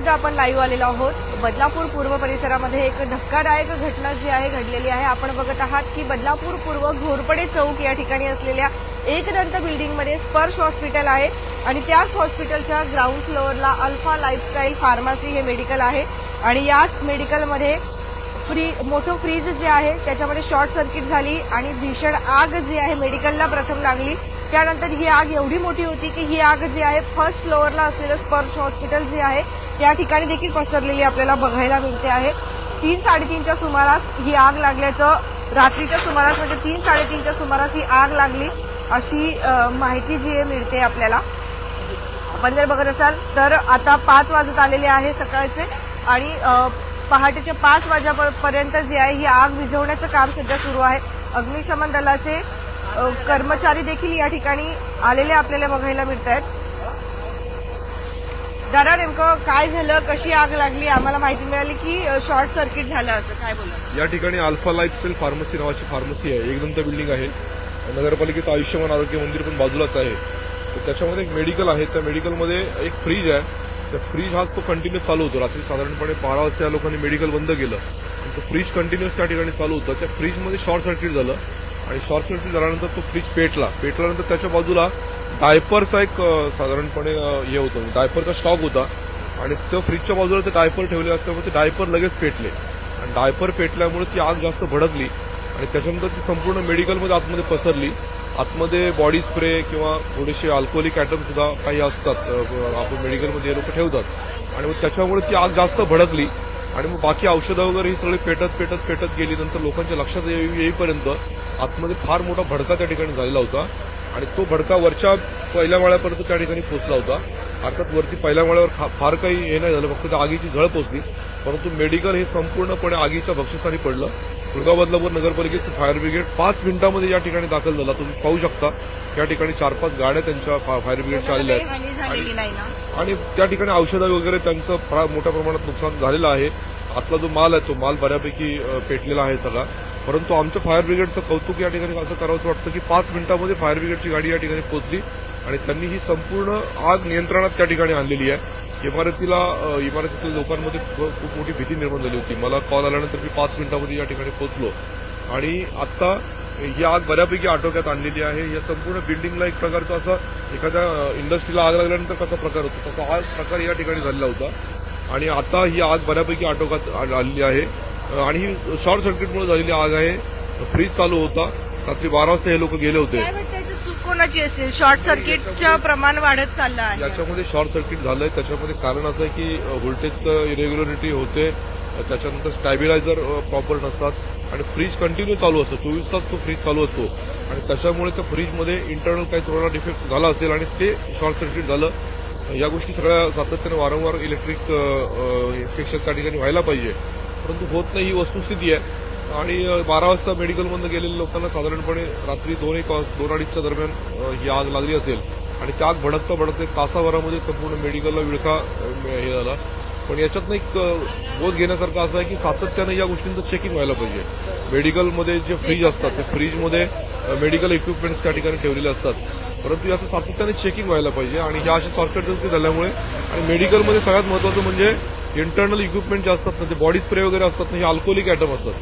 एकदा आपण लाईव्ह आलेलो आहोत. बदलापूर पूर्व परिसरामध्ये एक धक्कादायक घटना जी आहे घडलेली आहे. आपण बघत आहात की बदलापूर पूर्व घोरपडे चौक या ठिकाणी असलेल्या एकदंत बिल्डिंगमध्ये स्पर्श हॉस्पिटल आहे आणि त्याच हॉस्पिटलच्या ग्राउंड फ्लोअरला अल्फा लाईफस्टाईल फार्मसी हे मेडिकल आहे. आणि याच मेडिकलमध्ये फ्री मोठं फ्रीज जे आहे त्याच्यामध्ये शॉर्ट सर्किट झाली आणि भीषण आग जी आहे मेडिकलला प्रथम लागली. त्यानंतर ही आग एवढी मोठी होती की ही आग जी आहे फर्स्ट फ्लोअरला असलेलं स्पर्श हॉस्पिटल जे आहे त्या ठिकाणी देखील पसरलेली आपल्याला बघायला मिळते आहे. तीन साडेतीनच्या सुमारास ही आग लागल्याचं रात्रीच्या सुमारास म्हणजे तीन साडेतीनच्या सुमारास ही आग लागली अशी माहिती जी आहे मिळते आपल्याला. आपण जर बघत असाल तर आता पाच वाजत आलेले आहे सकाळचे आणि पहाटेच्या पाच वाजेपर्यंत जी आहे ही आग विझवण्याचं काम सध्या सुरू आहे. अग्निशमन दलाचे कर्मचारी देखील या ठिकाणी आलेले आपल्याला बघायला मिळत आहेत दादा नेमकं काय झालं? कशी आग लागली? आम्हाला माहिती मिळाली की शॉर्ट सर्किट झालं असं. काय बोला या ठिकाणी अल्फा लाईफस्टाईल फार्मसी नावाची फार्मसी आहे. एकदंत बिल्डिंग आहे. नगरपालिकेचं आयुष्यमान आरोग्य मंदिर पण बाजूलाच आहे. तर त्याच्यामध्ये एक मेडिकल आहे. त्या मेडिकलमध्ये एक फ्रीज आहे. त्या फ्रीज हा तो कंटिन्यू चालू होतो. रात्री साधारणपणे बारा वाजता या लोकांनी मेडिकल बंद केलं. तो फ्रीज कंटिन्युअस त्या ठिकाणी चालू होतं. त्या फ्रीजमध्ये शॉर्ट सर्किट झालं. आणि शॉर्ट सर्किट झाल्यानंतर तो फ्रीज पेटला. पेटल्यानंतर त्याच्या बाजूला डायपरचा एक साधारणपणे हे होतं. म्हणजे डायपरचा स्टॉक होता. आणि त्या फ्रीजच्या बाजूला ते डायपर ठेवले असल्यामुळे ते डायपर लगेच पेटले. आणि डायपर पेटल्यामुळे ती आग जास्त भडकली. आणि त्याच्यानंतर ती संपूर्ण मेडिकलमध्ये आतमध्ये पसरली. आतमध्ये बॉडी स्प्रे किंवा थोडेसे अल्कोहोलिक आयटम सुद्धा काही असतात. आपण मेडिकलमध्ये हे लोक ठेवतात. आणि मग त्याच्यामुळे ती आग जास्त भडकली. आणि मग बाकी औषधं वगैरे ही सगळी पेटत पेटत पेटत गेली. नंतर लोकांच्या लक्षात येईपर्यंत आतमध्ये फार मोठा भडका त्या ठिकाणी झालेला होता. आणि तो भडका वरच्या पहिल्या माळ्यापर्यंत त्या ठिकाणी पोहोचला होता. अर्थात वरती पहिल्या माळ्यावर फार काही हे नाही झालं फक्त त्या आगीची झळ पोचली परंतु मेडिकल हे संपूर्णपणे आगीच्या बक्षिसाने पडलं. कुळगाव बदलापूर नगरपालिकेचं फायर ब्रिगेड पाच मिनिटांमध्ये या ठिकाणी दाखल झाला. तुम्ही पाहू शकता या ठिकाणी चार पाच गाड्या त्यांच्या फायर ब्रिगेडच्या आलेल्या आहेत. आणि त्या ठिकाणी औषधं वगैरे त्यांचं फार मोठ्या प्रमाणात नुकसान झालेलं आहे. आतला जो माल आहे तो माल बऱ्यापैकी पेटलेला आहे सगळा. परंतु आमच्या फायर ब्रिगेडचं कौतुक या ठिकाणी असं करावंसं वाटतं की पाच मिनिटांमध्ये फायर ब्रिगेडची गाडी या ठिकाणी पोहोचली आणि त्यांनी ही संपूर्ण आग नियंत्रणात त्या ठिकाणी आणलेली आहे. इमारतीला इमारतीतील लोकांमध्ये खूप खूप मोठी भीती निर्माण झाली होती. मला कॉल आल्यानंतर मी पाच मिनिटांमध्ये या ठिकाणी पोहोचलो. आणि आता ही आग बऱ्यापैकी आटोक्यात आणलेली आहे. या संपूर्ण बिल्डिंगला एक प्रकारचा असा एखाद्या इंडस्ट्रीला आग लागल्यानंतर कसा प्रकार होतो? तसा हा प्रकार या ठिकाणी झालेला होता. आणि आता ही आग बऱ्यापैकी आटोक्यात आ- आलेली आहे. आणि ही शॉर्ट सर्किटमुळे झालेली आग आहे. फ्रीज चालू होता. रात्री बारा वाजता हे लोक गेले होते. कोणाची असेल? शॉर्ट सर्किटचं प्रमाण वाढत चाललं आहे. याच्यामध्ये शॉर्ट सर्किट झालंय. त्याच्यामध्ये कारण असं आहे की व्होल्टेजचं इरेग्युलरिटी होते. त्याच्यानंतर स्टॅबिलायझर प्रॉपर नसतात. आणि फ्रीज कंटिन्यू चालू असतो. चोवीस तास तो फ्रीज चालू असतो. आणि त्याच्यामुळे त्या फ्रीजमध्ये इंटरनल काही थोडा डिफेक्ट झाला असेल आणि ते शॉर्ट सर्किट झालं. या गोष्टी सगळ्या सातत्याने वारंवार इलेक्ट्रिक इन्स्पेक्शन त्या ठिकाणी व्हायला पाहिजे. परंतु होत नाही ही वस्तुस्थिती आहे. आणि बारा वाजता मेडिकलमधून गेलेल्या लोकांना साधारणपणे रात्री दोन एक वाज- दोन अडीचच्या दरम्यान ही आग लागली असेल. आणि त्या आग भडकता भडकते तासाभरामध्ये संपूर्ण मेडिकलला विळखा हे झाला. पण याच्यातनं एक बोध घेण्यासारखं असं आहे की सातत्यानं या गोष्टींचं चेकिंग व्हायला पाहिजे. मेडिकलमध्ये जे फ्रीज असतात त्या फ्रीजमध्ये मेडिकल इक्विपमेंट्स त्या ठिकाणी ठेवलेले असतात. परंतु याचं सातत्याने चेकिंग व्हायला पाहिजे. आणि ह्या अशा शॉर्टकट झाल्यामुळे आणि मेडिकलमध्ये सगळ्यात महत्वाचं म्हणजे इंटरनल इक्विपमेंट जे असतात ना ते बॉडी स्प्रे वगैरे असतात ना हे अल्कोहोलिक आयटम असतात.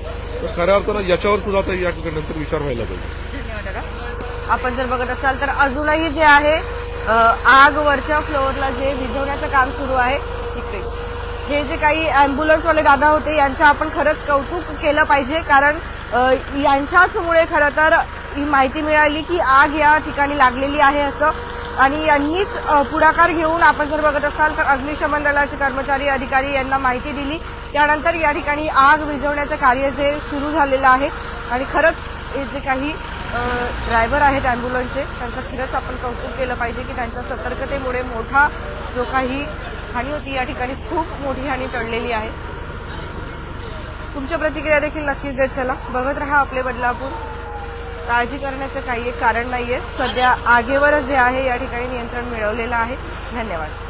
तर खऱ्या अर्थानं याच्यावर सुद्धा आता या ठिकाणी नंतर विचार व्हायला पाहिजे. धन्यवाद दादा. आपण जर बघत असाल तर अजूनही जे आहे अ, आग वरच्या फ्लोअरला जे विझवण्याचं काम सुरू आहे इकडे. हे जे काही अँब्युलन्सवाले दादा होते यांचं आपण खरंच कौतुक केलं पाहिजे कारण अ, यांच्याचमुळे खरं तर ही माहिती मिळाली की आग या ठिकाणी लागलेली आहे असं. आणि यांनीच पुढाकार घेऊन आपण जर बघत असाल तर अग्निशमन दलाचे कर्मचारी अधिकारी यांना माहिती दिली. त्यानंतर या ठिकाणी आग विझवण्याचं कार्य जे सुरू झालेलं आहे आणि खरंच हे जे काही ड्रायव्हर आहेत ॲम्ब्युलन्सचे त्यांचं खरंच आपण कौतुक केलं पाहिजे की त्यांच्या सतर्कतेमुळे मोठा जो काही हानी होती या ठिकाणी खूप मोठी हानी टळलेली आहे. तुमच्या प्रतिक्रिया देखील नक्कीच देत चला. बघत राहा आपले बदलापूर. काळजी करण्याचं काही एक कारण नाही आहे सध्या आगेवरच जे आहे या ठिकाणी नियंत्रण मिळवलेलं आहे. धन्यवाद.